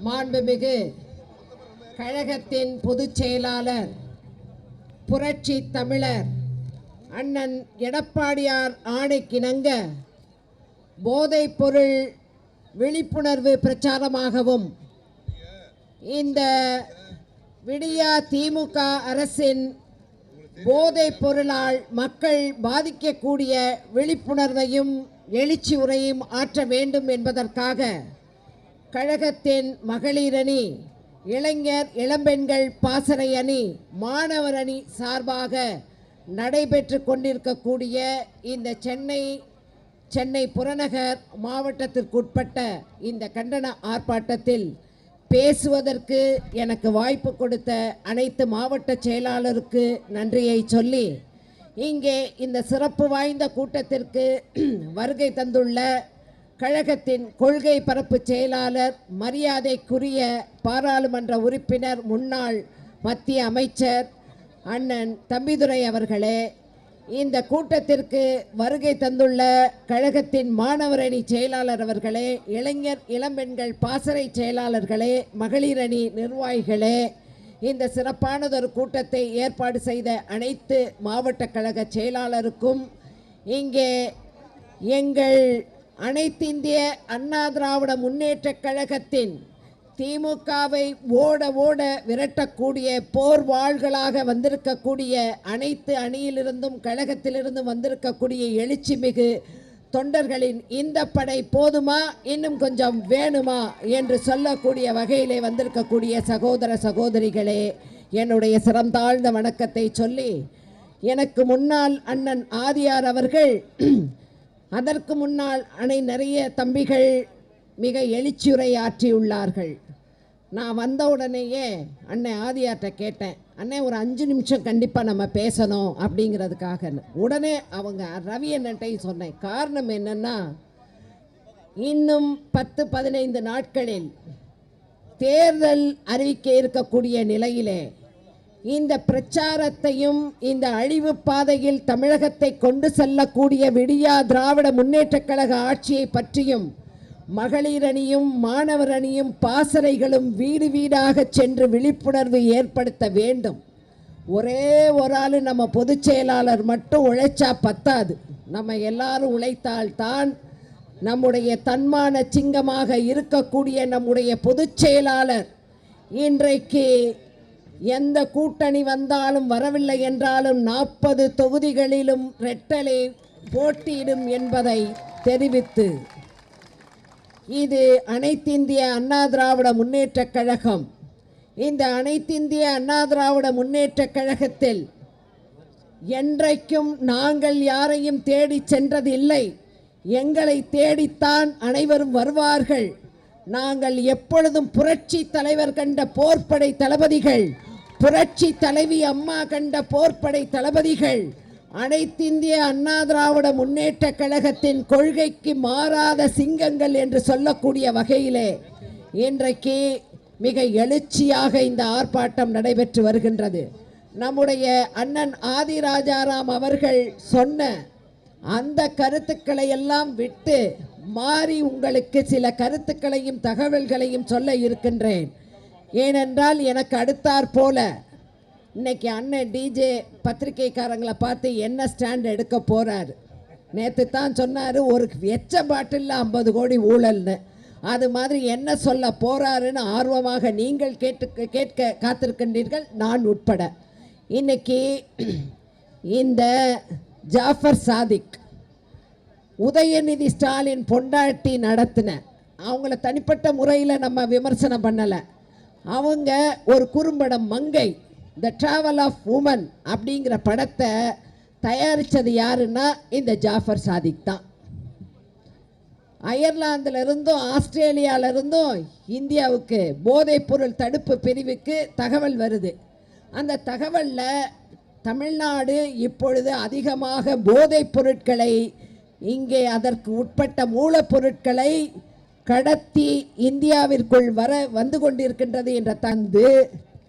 மாண்புமிகு கழகத்தின் பொதுச் செயலாளர் புரட்சி தமிழர் அண்ணன் எடப்பாடியார் ஆணைக்கிணங்க போதைப் பொருள் விழிப்புணர்வு பிரச்சாரமாகவும் இந்த விடியா திமுக அரசின் போதைப் பொருளால் மக்கள் பாதிக்கக்கூடிய விழிப்புணர்வையும் எழுச்சி உரையும் ஆற்ற வேண்டும் என்பதற்காக கழகத்தின் மகளிரணி இளைஞர் இளம்பெண்கள் பாசறை அணி மாணவர் அணி சார்பாக நடைபெற்று கொண்டிருக்கக்கூடிய இந்த சென்னை சென்னை புறநகர் மாவட்டத்திற்குட்பட்ட இந்த கண்டன ஆர்ப்பாட்டத்தில் பேசுவதற்கு எனக்கு வாய்ப்பு கொடுத்த அனைத்து மாவட்ட செயலாளருக்கு நன்றியை சொல்லி இங்கே இந்த சிறப்பு வாய்ந்த கூட்டத்திற்கு வருகை தந்துள்ள கழகத்தின் கொள்கை பரப்பு செயலாளர் மரியாதைக்குரிய பாராளுமன்ற உறுப்பினர் முன்னாள் மத்திய அமைச்சர் அண்ணன் தம்பிதுரை அவர்களே இந்த கூட்டத்திற்கு வருகை தந்துள்ள கழகத்தின் மாணவரணி செயலாளர் அவர்களே இளைஞர் இளம்பெண்கள் பாசறை செயலாளர்களே மகளிர் அணி நிர்வாகிகளே இந்த சிறப்பானதொரு கூட்டத்தை ஏற்பாடு செய்த அனைத்து மாவட்ட கழக செயலாளருக்கும் இங்கே எங்கள் அனைத்திந்திய அண்ணா திராவிட முன்னேற்றக் கழகத்தின் திமுகவை ஓட ஓட விரட்டக்கூடிய போர் வாள்களாக வந்திருக்கக்கூடிய அனைத்து அணியிலிருந்தும் கழகத்திலிருந்தும் வந்திருக்கக்கூடிய எழுச்சி மிகு தொண்டர்களின் இந்த படை போதுமா? இன்னும் கொஞ்சம் வேணுமா? என்று சொல்லக்கூடிய வகையிலே வந்திருக்கக்கூடிய சகோதர சகோதரிகளே என்னுடைய சிறந்தாழ்ந்த வணக்கத்தை சொல்லி எனக்கு முன்னால் அண்ணன் ஆதியார் அவர்கள் அதற்கு முன்னால் அணை நிறைய தம்பிகள் மிக எழுச்சியுரை ஆற்றியுள்ளார்கள் நான் வந்த உடனேயே அண்ணன் ஆதியார்கிட்ட கேட்டேன். அண்ணே ஒரு அஞ்சு நிமிஷம் கண்டிப்பாக நம்ம பேசணும் அப்படிங்கிறதுக்காக. உடனே அவங்க ரவி அண்ணன்ட்டையும் சொன்னேன். காரணம் என்னன்னா இன்னும் பத்து பதினைந்து நாட்களில் தேர்தல் அறிவிக்க இருக்கக்கூடிய நிலையிலே இந்த பிரச்சாரத்தையும் இந்த அழிவு பாதையில் தமிழகத்தை கொண்டு செல்லக்கூடிய விடியா திராவிட முன்னேற்றக் கழக ஆட்சியை பற்றியும் மகளிரணியும் மாணவர் அணியும் பாசறைகளும் வீடு வீடாக சென்று விழிப்புணர்வு ஏற்படுத்த வேண்டும். ஒரே ஒரு ஆள் நம்ம பொதுச் செயலாளர் மட்டும் உழைச்சா பத்தாது. நம்ம எல்லாரும் உழைத்தால்தான் நம்முடைய தன்மான சிங்கமாக இருக்கக்கூடிய நம்முடைய பொதுச் செயலாளர் இன்றைக்கு எந்த கூட்டணி வந்தாலும் வரவில்லை என்றாலும் நாற்பது தொகுதிகளிலும் ரெட்டலே போட்டியிடும் என்பதை தெரிவித்து இது அனைத்திந்திய அண்ணா திராவிட முன்னேற்றக் கழகம். இந்த அனைத்திந்திய அண்ணா திராவிட முன்னேற்றக் கழகத்தில் என்றைக்கும் நாங்கள் யாரையும் தேடி சென்றதில்லை. எங்களை தேடித்தான் அனைவரும் வருவார்கள். நாங்கள் எப்பொழுதும் புரட்சி தலைவர் கண்ட போர்ப்படை தளபதிகள் புரட்சி தலைவி அம்மா கண்ட போர்ப்படை தளபதிகள் அனைத்திந்திய அண்ணா திராவிட முன்னேற்ற கழகத்தின் கொள்கைக்கு மாறாத சிங்கங்கள் என்று சொல்லக்கூடிய வகையிலே இன்றைக்கு மிக எழுச்சியாக இந்த ஆர்ப்பாட்டம் நடைபெற்று வருகின்றது. நம்முடைய அண்ணன் ஆதிராஜாராம் அவர்கள் சொன்ன அந்த கருத்துக்களை எல்லாம் விட்டு மாறி உங்களுக்கு சில கருத்துக்களையும் தகவல்களையும் சொல்ல இருக்கின்றேன். ஏனென்றால் எனக்கு அடுத்தாற் போல. இன்னைக்கு அண்ணன் டிஜே பத்திரிகைக்காரங்களை பார்த்து என்ன ஸ்டாண்ட் எடுக்க போறாரு? நேற்று தான் சொன்னார் ஒரு எச்ச பாட்டில் ஐம்பது கோடி ஊழல்னு. அது மாதிரி என்ன சொல்ல போகிறாருன்னு ஆர்வமாக நீங்கள் கேட்டு கேட்க காத்திருக்கின்றீர்கள் நான் உட்பட. இன்னைக்கு இந்த ஜாஃபர் சாதிக் உதயநிதி ஸ்டாலின் பொண்டாட்டி நடத்தின அவங்கள தனிப்பட்ட முறையில் நம்ம விமர்சனம் பண்ணலை. அவங்க ஒரு குறும்படம் மங்கை த ட்ராவல் ஆஃப் உமன் அப்படிங்கிற படத்தை தயாரித்தது யாருன்னா இந்த ஜாஃபர் சாதிக் தான். அயர்லாந்திலிருந்தும் இருந்தும் இருந்தும் இந்தியாவுக்கு போதைப்பொருள் தடுப்பு பிரிவுக்கு தகவல் வருது. அந்த தகவலில் தமிழ்நாடு இப்பொழுது அதிகமாக போதைப் பொருட்களை இங்கே அதற்கு உட்பட்ட மூலப்பொருட்களை கடத்தி இந்தியாவிற்குள் வர வந்து கொண்டிருக்கின்றது என்ற தந்து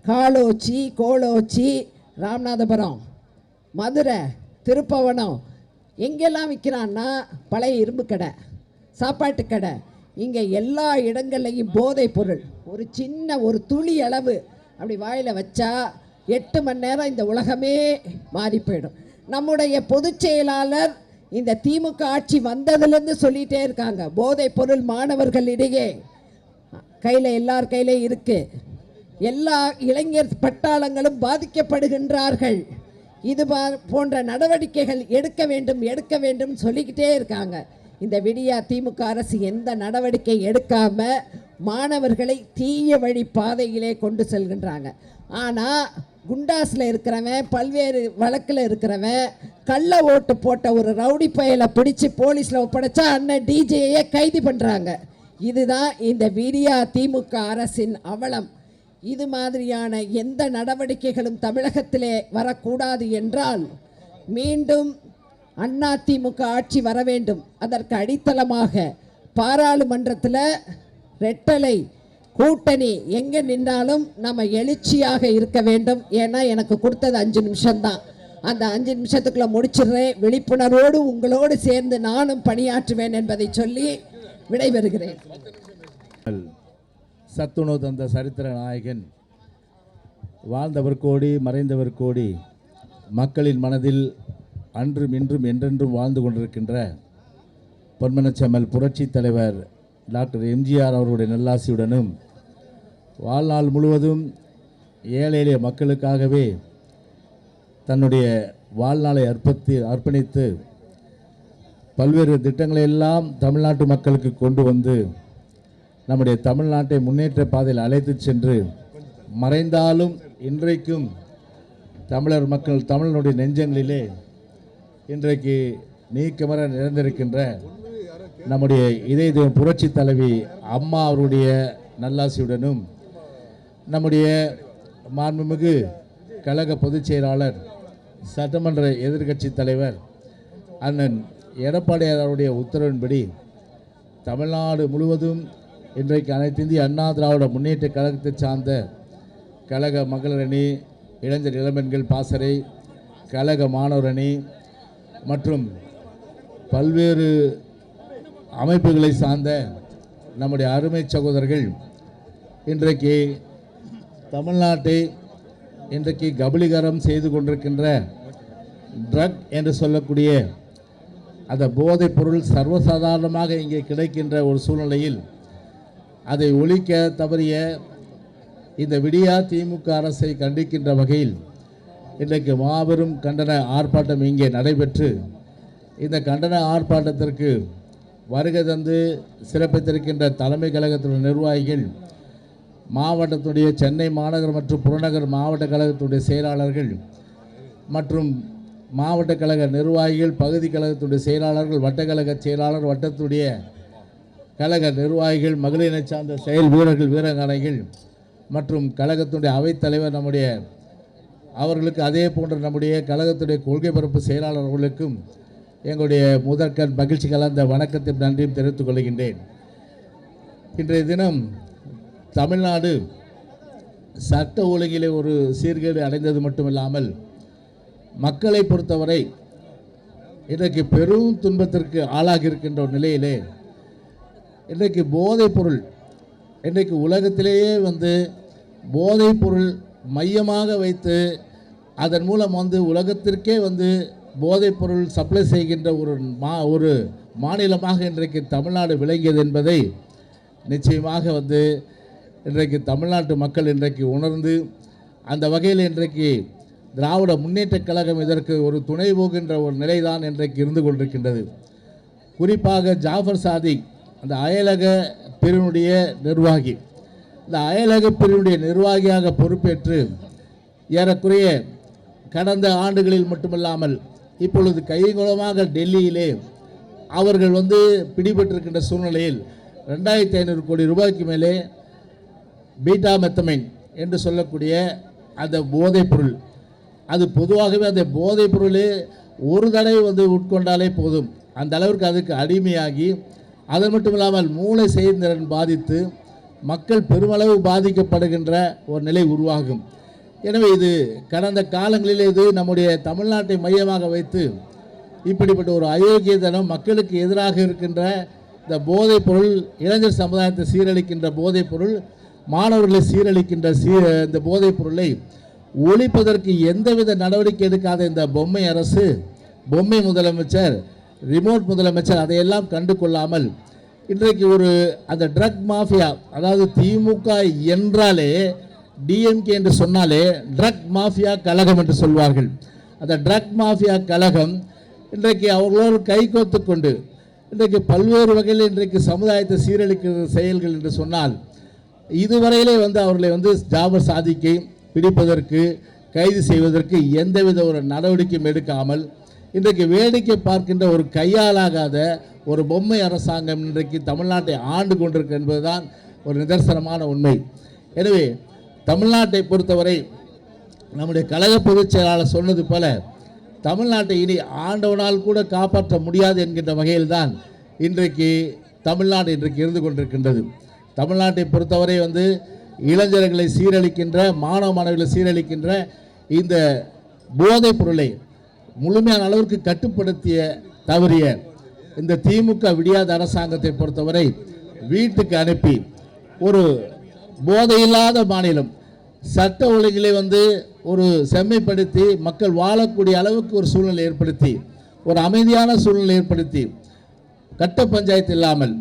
காலோச்சி கோலோச்சி ராமநாதபுரம் மதுரை திருப்பவனம். எங்கெல்லாம் விற்கிறான்னா பழைய இரும்பு கடை சாப்பாட்டு கடை. இங்கே எல்லா இடங்கள்லையும் போதைப் பொருள். ஒரு சின்ன ஒரு துளி அளவு அப்படி வாயில் வச்சா எட்டு மணி நேரம் இந்த உலகமே மாறி போயிடும். நம்முடைய பொதுச் செயலாளர் இந்த திமுக ஆட்சி வந்ததுலேருந்து சொல்லிகிட்டே இருக்காங்க. போதைப் பொருள் மாணவர்களிடையே கையில் எல்லார் கையிலையும் இருக்குது எல்லா இளைஞர் பட்டாளங்களும் பாதிக்கப்படுகின்றார்கள். இது பா- போன்ற நடவடிக்கைகள் எடுக்க வேண்டும் எடுக்க வேண்டும் சொல்லிக்கிட்டே இருக்காங்க. இந்த விடியா திமுக அரசு எந்த நடவடிக்கை எடுக்காமல் மாணவர்களை தீய வழி பாதையிலே கொண்டு செல்கின்றாங்க. ஆனால் குண்டாஸில் இருக்கிறவன் பல்வேறு வழக்கில் இருக்கிறவன் கள்ள ஓட்டு போட்ட ஒரு ரவுடி பயலை பிடிச்சி போலீஸில் ஒப்படைச்சா அண்ணன் டிஜேயே கைது பண்ணுறாங்க இதுதான் இந்த விடியா திமுக அரசின் அவலம். இது மாதிரியான எந்த நடவடிக்கைகளும் தமிழகத்திலே வரக்கூடாது என்றால் மீண்டும் அண்ணா திமுக ஆட்சி வர வேண்டும் அதற்கு அடித்தளமாக பாராளுமன்றத்தில் ரெட்டலை கூட்டணி எங்கே நின்றாலும் நம்ம எழுச்சியாக இருக்க வேண்டும். ஏன்னா எனக்கு கொடுத்தது அஞ்சு நிமிஷம்தான். அந்த அஞ்சு நிமிஷத்துக்குள்ள முடிச்சிடுறேன். விழிப்புணர்வோடு உங்களோடு சேர்ந்து நானும் பணியாற்றுவேன் என்பதை சொல்லி விடைபெறுகிறேன். சத்துணவு தந்த சரித்திர நாயகன் வாழ்ந்தவர் கோடி மறைந்தவர் கோடி மக்களின் மனதில் அன்றும் இன்றும் என்றென்றும் வாழ்ந்து கொண்டிருக்கின்ற பொன்மனச்செம்மல் புரட்சித் தலைவர் டாக்டர் எம்ஜிஆர் அவருடைய நல்லாசியுடனும் வாழ்நாள் முழுவதும் ஏழை எளிய மக்களுக்காகவே தன்னுடைய வாழ்நாளை அர்ப்பத்தி அர்ப்பணித்து பல்வேறு திட்டங்களை எல்லாம் தமிழ்நாட்டு மக்களுக்கு கொண்டு வந்து நம்முடைய தமிழ்நாட்டை முன்னேற்ற பாதையில் அழைத்து சென்று மறைந்தாலும் இன்றைக்கும் தமிழர் மக்கள் தமிழனுடைய நெஞ்சங்களிலே இன்றைக்கு நீக்கமர நிறைந்திருக்கின்ற நம்முடைய இதய புரட்சி தலைவி அம்மா அவருடைய நல்லாசியுடனும் நம்முடைய மாண்புமிகு கழக பொதுச் செயலாளர் சட்டமன்ற எதிர்க்கட்சி தலைவர் அண்ணன் எடப்பாடியார் அவருடைய உத்தரவின்படி தமிழ்நாடு முழுவதும் இன்றைக்கு அனைத்து இந்திய அண்ணா திராவிட முன்னேற்ற கழகத்தை சார்ந்த கழக மகளிரணி இளைஞர் இளம்பெண்கள் பாசறை கழக மாணவர் அணி மற்றும் பல்வேறு அமைப்புகளை சார்ந்த நம்முடைய அருமை சகோதரர்கள் இன்றைக்கு தமிழ்நாட்டை இன்றைக்கு கபலீகரம் செய்து கொண்டிருக்கின்ற ட்ரக் என்று சொல்லக்கூடிய அந்த போதைப் பொருள் சர்வசாதாரணமாக இங்கே கிடைக்கின்ற ஒரு சூழ்நிலையில் அதை ஒழிக்க தவறிய இந்த விடியா திமுக அரசை கண்டிக்கின்ற வகையில் இன்றைக்கு மாபெரும் கண்டன ஆர்ப்பாட்டம் இங்கே நடைபெற்று இந்த கண்டன ஆர்ப்பாட்டத்திற்கு வருகை தந்து சிறப்பித்திருக்கின்ற தலைமை கழகத்தினுடைய நிர்வாகிகள் மாவட்டத்துடைய சென்னை மாநகர் மற்றும் புறநகர் மாவட்ட கழகத்துடைய செயலாளர்கள் மற்றும் மாவட்ட கழக நிர்வாகிகள் பகுதி கழகத்துடைய செயலாளர்கள் வட்டக்கழக செயலாளர் வட்டத்துடைய கழக நிர்வாகிகள் மகளிரை சார்ந்த செயல் வீரர்கள் வீரங்கனைகள் மற்றும் கழகத்துடைய அவைத்தலைவர் நம்முடைய அவர்களுக்கு அதே போன்ற நம்முடைய கழகத்துடைய கொள்கை பரப்பு செயலாளர்களுக்கும் எங்களுடைய முதற்கண் மகிழ்ச்சி கலந்த வணக்கத்தையும் நன்றியும் தெரிவித்துக் கொள்கின்றேன். இன்றைய தினம் தமிழ்நாடு சட்ட ஒழுங்கிலே ஒரு சீர்கேடு அடைந்தது மட்டுமில்லாமல் மக்களை பொறுத்தவரை இன்றைக்கு பெரும் துன்பத்திற்கு ஆளாகி இருக்கின்ற ஒரு நிலையிலே இன்றைக்கு போதைப் பொருள் இன்றைக்கு உலகத்திலேயே வந்து போதைப் பொருள் மையமாக வைத்து அதன் மூலம் வந்து உலகத்திற்கே வந்து போதைப் பொருள் சப்ளை செய்கின்ற ஒரு மா ஒரு மாநிலமாக இன்றைக்கு தமிழ்நாடு விளங்கியது என்பதை நிச்சயமாக வந்து இன்றைக்கு தமிழ்நாட்டு மக்கள் இன்றைக்கு உணர்ந்து அந்த வகையில் இன்றைக்கு திராவிட முன்னேற்றக் கழகம் இதற்கு ஒரு துணை போகின்ற ஒரு நிலைதான் இன்றைக்கு இருந்து கொண்டிருக்கின்றது. குறிப்பாக ஜாஃபர் சாதிக் அந்த அயலக பிரிவினுடைய நிர்வாகி. இந்த அயலக பிரிவினுடைய நிர்வாகியாக பொறுப்பேற்று ஏறக்குறைய கடந்த ஆண்டுகளில் மட்டுமல்லாமல் இப்பொழுது கைகுலமாக டெல்லியிலே அவர்கள் வந்து பிடிபட்டிருக்கின்ற சூழ்நிலையில் ரெண்டாயிரத்தி ஐநூறு கோடி ரூபாய்க்கு மேலே பீட்டா மெத்தமைன் என்று சொல்லக்கூடிய அந்த போதைப் பொருள். அது பொதுவாகவே அந்த போதைப் பொருளே ஒரு தடவை வந்து உட்கொண்டாலே போதும். அந்த அளவிற்கு அதுக்கு அடிமையாகி அது மட்டும் இல்லாமல் மூளை செயல்திறன் பாதித்து மக்கள் பெருமளவு பாதிக்கப்படுகின்ற ஒரு நிலை உருவாகும். எனவே இது கடந்த காலங்களில் இது நம்முடைய தமிழ்நாட்டை மையமாக வைத்து இப்படிப்பட்ட ஒரு அயோக்கியதனம் மக்களுக்கு எதிராக இருக்கின்ற இந்த போதைப் பொருள் இளைஞர் சமுதாயத்தை சீரழிக்கின்ற போதைப் பொருள் மாணவர்களை சீரழிக்கின்ற சீ இந்த போதைப் பொருளை ஒழிப்பதற்கு எந்தவித நடவடிக்கை எடுக்காத இந்த பொம்மை அரசு பொம்மை முதலமைச்சர் ரிமோட் முதலமைச்சர் அதையெல்லாம் கண்டு கொள்ளாமல் இன்றைக்கு ஒரு அந்த ட்ரக் மாஃபியா அதாவது திமுக என்றாலே டிஎம்கே என்று சொன்னாலே ட்ரக் மாஃபியா கழகம் என்று சொல்வார்கள். அந்த ட்ரக் மாஃபியா கழகம் இன்றைக்கு அவர்களோடு கைகோத்து கொண்டு இன்றைக்கு பல்வேறு வகையில் இன்றைக்கு சமுதாயத்தை சீரழிக்கிற செயல்கள் என்று சொன்னால் இதுவரையிலே வந்து அவர்களை வந்து ஜாபர் சாதிக்கை பிடிப்பதற்கு கைது செய்வதற்கு எந்தவித ஒரு நடவடிக்கையும் எடுக்காமல் இன்றைக்கு வேடிக்கை பார்க்கின்ற ஒரு கையாலாகாத ஒரு பொம்மை அரசாங்கம் இன்றைக்கு தமிழ்நாட்டை ஆண்டு கொண்டிருக்கு என்பதுதான் ஒரு நிதர்சனமான உண்மை. எனவே தமிழ்நாட்டை பொறுத்தவரை நம்முடைய கழக பொதுச் செயலாளர் சொன்னது போல தமிழ்நாட்டை இனி ஆண்டவனால் கூட காப்பாற்ற முடியாது என்கின்ற வகையில்தான் இன்றைக்கு தமிழ்நாடு இன்றைக்கு இருந்து கொண்டிருக்கின்றது. தமிழ்நாட்டை பொறுத்தவரை வந்து இளைஞர்களை சீரழிக்கின்ற மாணவ மாணவிகளை சீரழிக்கின்ற இந்த போதைப் பொருளை முழுமையான அளவிற்கு கட்டுப்படுத்திய தவறிய இந்த திமுக விடியாத அரசாங்கத்தை பொறுத்தவரை வீட்டுக்கு அனுப்பி ஒரு போதையில்லாத மாநிலம். சட்ட ஒழுங்கிலே வந்து ஒரு செம்மைப்படுத்தி மக்கள் வாழக்கூடிய அளவுக்கு ஒரு சூழ்நிலை ஏற்படுத்தி ஒரு அமைதியான சூழ்நிலை ஏற்படுத்தி கட்ட பஞ்சாயத்து இல்லாமல்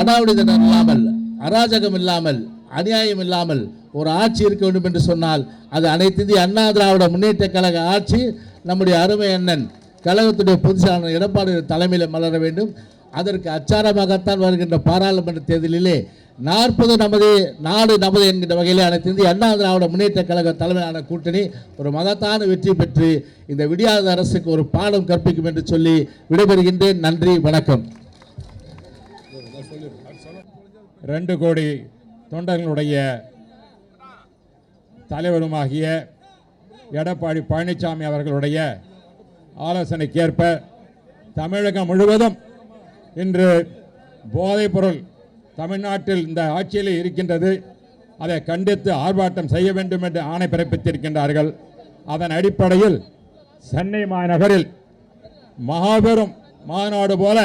அடாவடிதனம் இல்லாமல் அராஜகம் இல்லாமல் அநியாயம் இல்லாமல் ஒரு ஆட்சி இருக்க வேண்டும் என்று சொன்னால் அது அனைத்து இந்திய அண்ணா திராவிட முன்னேற்ற கழக ஆட்சி நம்முடைய அருமை அண்ணன் கழகத்துடைய பொதுச்சாளர் எடப்பாடி தலைமையில் மலர வேண்டும். அதற்கு அச்சாரமாகத்தான் வருகின்ற பாராளுமன்ற தேர்தலிலே நாற்பது நமது நாடு நமது என்கின்ற வகையில் அனைத்து இந்திய அண்ணா திராவிட முன்னேற்ற கழக தலைமையிலான கூட்டணி ஒரு மகத்தான வெற்றி பெற்று இந்த விடியாத அரசுக்கு ஒரு பாடம் கற்பிக்கும் என்று சொல்லி விடைபெறுகின்றேன். நன்றி வணக்கம். ரெண்டு கோடி தொண்டர்களுடைய தலைவருமாகிய எடப்பாடி பழனிசாமி அவர்களுடைய ஆலோசனைக்கேற்ப தமிழகம் முழுவதும் இன்று போதைப்பொருள் தமிழ்நாட்டில் இந்த ஆட்சியில் இருக்கின்றது. அதை கண்டித்து ஆர்ப்பாட்டம் செய்ய வேண்டும் என்று ஆணை பிறப்பித்திருக்கின்றார்கள். அதன் அடிப்படையில் சென்னை மாநகரில் மாபெரும் மாநாடு போல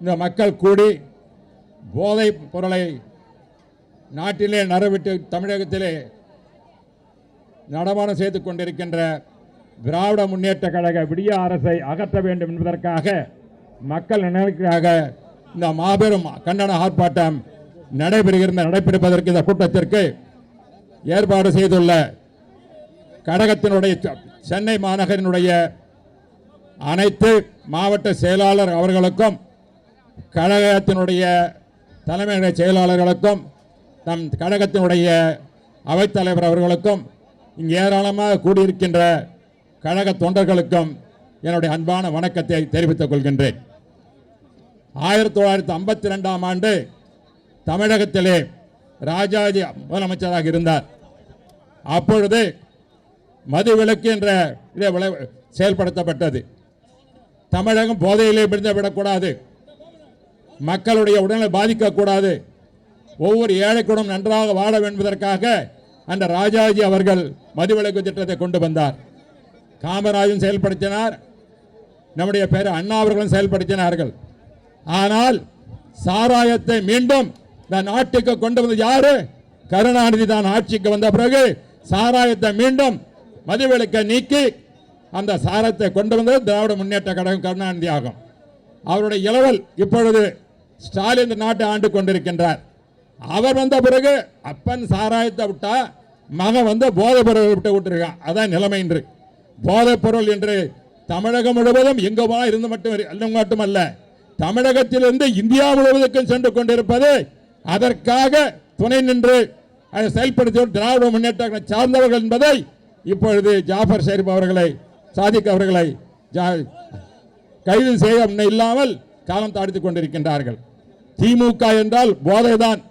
இந்த மக்கள் கூடி போதைப் பொருளை நாட்டிலே நரவிட்டு தமிழகத்திலே நடமாடம் செய்து கொண்டிருக்கின்ற திராவிட முன்னேற்ற கழக விடிய அரசை அகற்ற வேண்டும் என்பதற்காக மக்கள் நலனுக்காக இந்த மாபெரும் கண்டன ஆர்ப்பாட்டம் நடைபெறுகிறது நடைபெறுவதற்கு இந்த கூட்டத்திற்கு ஏற்பாடு செய்துள்ள கழகத்தினுடைய சென்னை மாநகரினுடைய அனைத்து மாவட்ட செயலாளர் அவர்களுக்கும் கழகத்தினுடைய தலைமை செயலாளர்களுக்கும் நம் கழகத்தினுடைய அவைத்தலைவர் அவர்களுக்கும் இங்கு ஏராளமாக கூடியிருக்கின்ற கழக தொண்டர்களுக்கும் என்னுடைய அன்பான வணக்கத்தை தெரிவித்துக் கொள்கின்றேன். ஆயிரத்தி தொள்ளாயிரத்தி ஐம்பத்தி ரெண்டாம் ஆண்டு தமிழகத்திலே ராஜாஜி முதலமைச்சராக இருந்தார். அப்பொழுது மதுவிலக்கு என்ற இதை விளை- செயல்படுத்தப்பட்டது. தமிழகம் போதையிலே விழுந்து விடக்கூடாது மக்களுடைய உடலை பாதிக்கக்கூடாது. ஒவ்வொரு ஏழைக்குடன் நன்றாக வாழ என்பதற்காக அந்த ராஜாஜி அவர்கள் மதுவிலக்கு திட்டத்தை கொண்டு வந்தார். காமராஜன் செயல்படுத்தினார். நம்முடைய பேர் அண்ணா அவர்களும் செயல்படுத்தினார்கள். ஆனால் சாராயத்தை மீண்டும் இந்த நாட்டுக்கு கொண்டு வந்தது யாரு? கருணாநிதி தான் ஆட்சிக்கு வந்த பிறகு சாராயத்தை மீண்டும் மதுவிலக்கை நீக்கி அந்த சாரத்தை கொண்டு வந்தது திராவிட முன்னேற்ற கழகம் கருணாநிதி ஆகும். அவருடைய இளவல் இப்பொழுது ஸ்டாலின் இந்த நாட்டை ஆண்டு கொண்டிருக்கின்றார். அவர் வந்த பிறகு அப்பன் சாராயத்தை விட்டா மகன் வந்து போதைப் பொருள் விட்டு விட்டுருக்கான். அதான் நிலைமை இன்று. போதைப் பொருள் என்று தமிழகம் முழுவதும் எங்குமா இருந்து மட்டும் அல்ல மட்டுமல்ல. தமிழகத்திலிருந்து இந்தியா முழுவதற்கும் சென்று கொண்டிருப்பது அதற்காக துணை நின்று அதை செயல்படுத்தி திராவிட முன்னேற்ற சார்ந்தவர்கள் என்பதை இப்பொழுது ஜாஃபர் ஷெரீப் அவர்களை சாதிக் அவர்களை ஜா- கைது செய்ய இல்லாமல் காலம் தாடித்துக் கொண்டிருக்கின்றார்கள். திமுக என்றால் போதைதான்.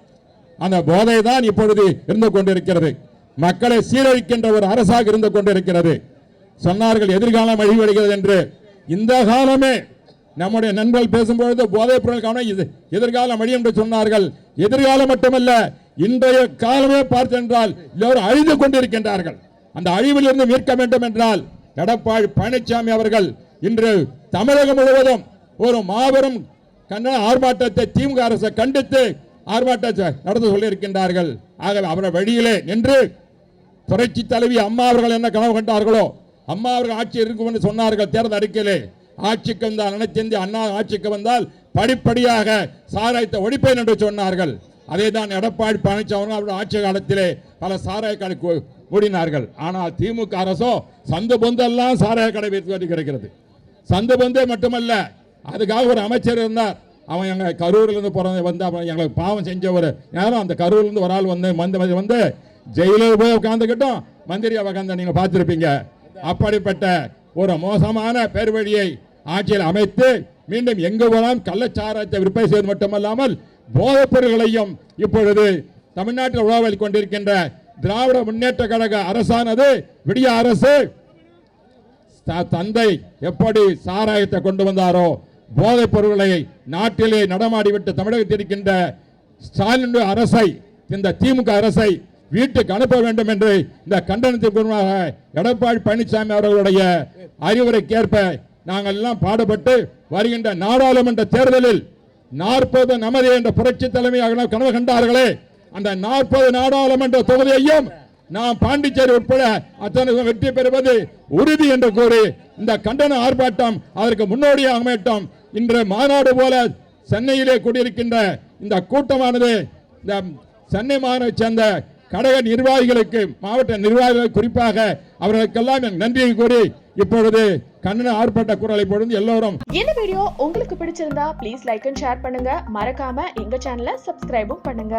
அந்த போதை தான் இப்பொழுது இருந்து கொண்டிருக்கிறது. மக்களை சீரழிக்கின்ற ஒரு அரசாக இருந்து கொண்டிருக்கிறது. சொன்னார்கள் எதிர்காலம் அழிவடைகிறது என்று. இந்த காலமே நம்முடைய நண்பர்கள் பேசும்பொழுது போதைப் பொருள் காலம் இது எதிர்காலம் வழி என்று சொன்னார்கள். எதிர்காலம் மட்டுமல்ல இன்றைய காலமே பார்த்தென்றால் எல்லோரும் அழிந்து கொண்டிருக்கின்றார்கள். அந்த அழிவிலிருந்து மீட்க வேண்டும் என்றால் எடப்பாடி பழனிசாமி அவர்கள் இன்று தமிழகம் முழுவதும் ஒரு மாபெரும் கண்டன ஆர்ப்பாட்டத்தை திமுக அரசை கண்டித்து ஆர்ப்பாட்டத்தை நடத்த சொல்லியிருக்கின்றார்கள். ஆகவே அவரை வழியிலே நின்று புரட்சி தலைவி அம்மா அவர்கள் என்ன கனவு கண்டார்களோ அம்மா அவர்கள் ஆட்சி இருக்கும் என்று சொன்னார்கள் தேர்தல் அறிக்கையிலே. ஆட்சிக்கு வந்தால் அனைத்து அண்ணா ஆட்சிக்கு வந்தால் படிப்படியாக சாராயத்தை ஒழிப்பேன் என்று சொன்னார்கள். அதே தான் எடப்பாடி பழனிசாமி அவர்கள் ஆட்சி காலத்திலே பல சாராய கடை மூடினார்கள். ஆனால் திமுக அரசோ சந்து பொந்தெல்லாம் சாராய கடை வைத்து கிடைக்கிறது. சந்து பொந்தே மட்டுமல்ல அதுக்காக ஒரு அமைச்சர் இருந்தார். அவன் எங்கள் கரூர்லேருந்து பிறந்த வந்து அவன் எங்களுக்கு பாவம் செஞ்ச ஒரு யாரும் அந்த கரூர்லேருந்து ஒரு ஆள் வந்து வந்து வந்து ஜெயிலில் போய் உட்காந்துக்கிட்டோம் மந்திரியா உட்காந்து நீங்கள் பார்த்துருப்பீங்க. அப்படிப்பட்ட ஒரு மோசமான பெருவழியை ஆட்சியில் அமைத்து மீண்டும் எங்கு போனாலும் கள்ளச்சாராயத்தை விற்பனை செய்வது மட்டுமல்லாமல் போதைப் பொருள்களையும் இப்பொழுது தமிழ்நாட்டில் உழவல் கொண்டிருக்கின்ற திராவிட முன்னேற்ற கழக அரசானது விடிய அரசு த- தந்தை எப்படி சாராயத்தை கொண்டு வந்தாரோ போதைப் பொருள்களை நாட்டிலே நடமாடிவிட்டு தமிழகத்தில் இருக்கின்ற ஸ்டாலின் அரசை இந்த திமுக அரசை வீட்டுக்கு அனுப்ப வேண்டும் என்று இந்த கண்டனத்திற்கு எடப்பாடி பழனிசாமி அவர்களுடைய அறிவுரைக்கேற்ப நாங்கள் எல்லாம் பாடுபட்டு வருகின்ற நாடாளுமன்ற தேர்தலில் நாற்பது நமது என்ற புரட்சி தலைமையாக கனவு கண்டார்களே. அந்த நாற்பது நாடாளுமன்ற தொகுதியையும் நாம் பாண்டிச்சேரி உட்பட அத்தனை வெற்றி பெறுவது உறுதி என்று கூறி இந்த கண்டன ஆர்ப்பாட்டம் அதற்கு முன்னோடியாக அமையட்டும் இன்று மாநாடு போல சென்னையிலே கூடியிருக்கின்ற இந்த கூட்டமானது இந்த சென்னை மாநகரை சேர்ந்த கடக நிர்வாகிகளுக்கு மாவட்ட நிர்வாகிகள் குறிப்பாக அவர்களுக்கெல்லாம் என் நன்றியை கூறி இப்பொழுது கண்ணன் ஆர்ப்பாட்ட குரலை பொழுது எல்லோரும் இந்த வீடியோ உங்களுக்கு பிடிச்சிருந்தா ப்ளீஸ் லைக் அண்ட் ஷேர் பண்ணுங்க. மறக்காம எங்க சேனலை சப்ஸ்கிரைபும் பண்ணுங்க.